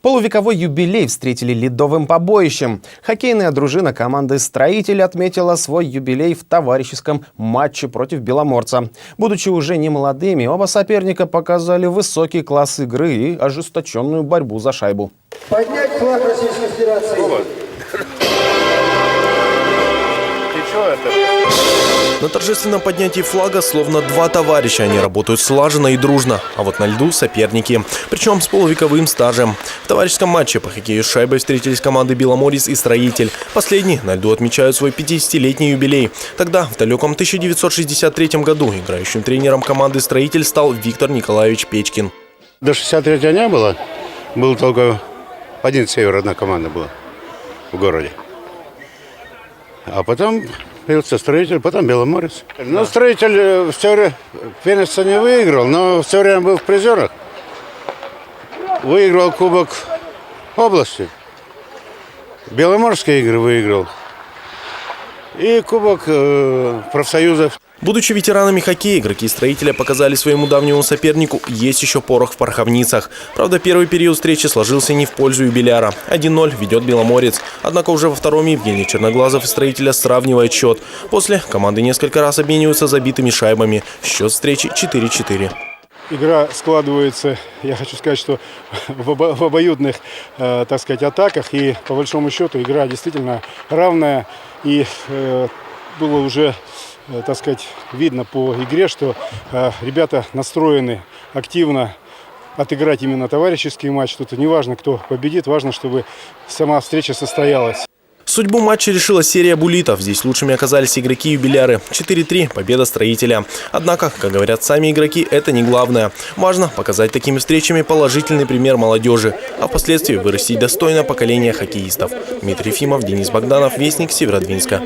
Полувековой юбилей встретили ледовым побоищем. Хоккейная дружина команды «Строитель» отметила свой юбилей в товарищеском матче против «Беломорца». Будучи уже не молодыми, оба соперника показали высокий класс игры и ожесточенную борьбу за шайбу. Поднять флаг Российской Федерации. На торжественном поднятии флага словно два товарища. Они работают слаженно и дружно. А вот на льду соперники. Причем с полувековым стажем. В товарищеском матче по хоккею с шайбой встретились команды «Беломорец» и «Строитель». Последний на льду отмечают свой 50-летний юбилей. Тогда, в далеком 1963 году, играющим тренером команды «Строитель» стал Виктор Николаевич Печкин. До 63-го не было. Был только один север, одна команда была в городе. А потом появился строитель, потом Беломорец. Ну, строитель э, все время первенство не выиграл, но все время был в призерах. Выиграл Кубок области. Беломорские игры выиграл. И Кубок э, профсоюзов. Будучи ветеранами хоккея, игроки строителя показали своему давнему сопернику есть еще порох в пороховницах. Правда, первый период встречи сложился не в пользу юбиляра. 1-0 ведет Беломорец. Однако уже во втором Евгений Черноглазов и строителя сравнивает счет. После команды несколько раз обмениваются забитыми шайбами. Счет встречи 4-4. Игра складывается, я хочу сказать, что в, обо- в обоюдных, э, так сказать, атаках. И по большому счету игра действительно равная. И э, было уже, э, так сказать, видно по игре, что э, ребята настроены активно отыграть именно товарищеский матч. Тут не важно, кто победит, важно, чтобы сама встреча состоялась. Судьбу матча решила серия буллитов. Здесь лучшими оказались игроки-юбиляры. 4-3 – победа строителя. Однако, как говорят сами игроки, это не главное. Важно показать такими встречами положительный пример молодежи, а впоследствии вырастить достойное поколение хоккеистов. Дмитрий Ефимов, Денис Богданов, Вестник Северодвинска.